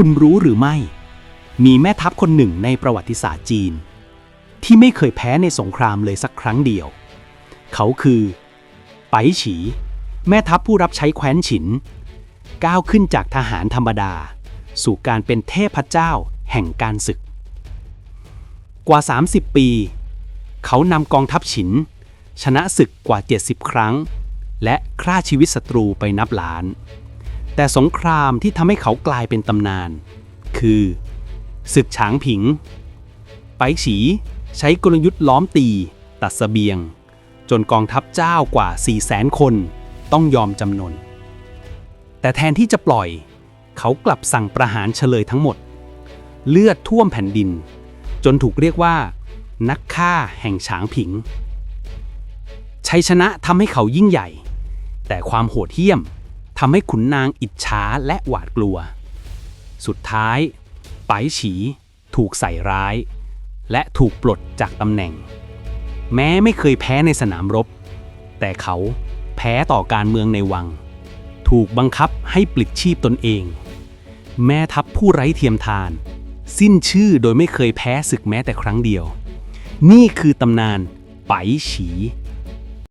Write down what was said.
คุณรู้หรือไม่ มีแม่ทัพคนหนึ่งในประวัติศาสตร์จีน ที่ไม่เคยแพ้ในสงครามเลยสักครั้งเดียว เขาคือ ไปฉี แม่ทัพผู้รับใช้แคว้นฉิน ก้าวขึ้นจากทหารธรรมดา สู่การเป็นเทพเจ้าแห่งการศึก กว่า 30 ปี เขานำกองทัพฉิน ชนะศึกกว่า 70 ครั้ง และฆ่าชีวิตศัตรูไปนับล้าน แต่สงครามที่ทำให้เขากลายเป็นตำนาน คือศึกฉางผิง ไปฉีใช้กลยุทธ์ล้อมตี ตัดเสบียง จนกองทัพเจ้ากว่า 4 0 0แสนคนต้องยอมจำนน แต่แทนที่จะปล่อย เขากลับสั่งประหารเฉลยทั้งหมด เลือดท่วมแผ่นดิน จนถูกเรียกว่า นักฆ่าแห่งฉางผิง ชัยชนะทำให้เขายิ่งใหญ่ แต่ความโหดเหี้ยม ทำให้ขุนนางอิจฉาและหวาดกลัว สุดท้ายไปฉีถูกใส่ร้าย และถูกปลดจากตำแหน่ง แม้ไม่เคยแพ้ในสนามรบ แต่เขาแพ้ต่อการเมืองในวัง ถูกบังคับให้ปลิดชีพตนเอง แม่ทัพผู้ไร้เทียมทาน สิ้นชื่อโดยไม่เคยแพ้ศึกแม้แต่ครั้งเดียว นี่คือตำนานไปฉี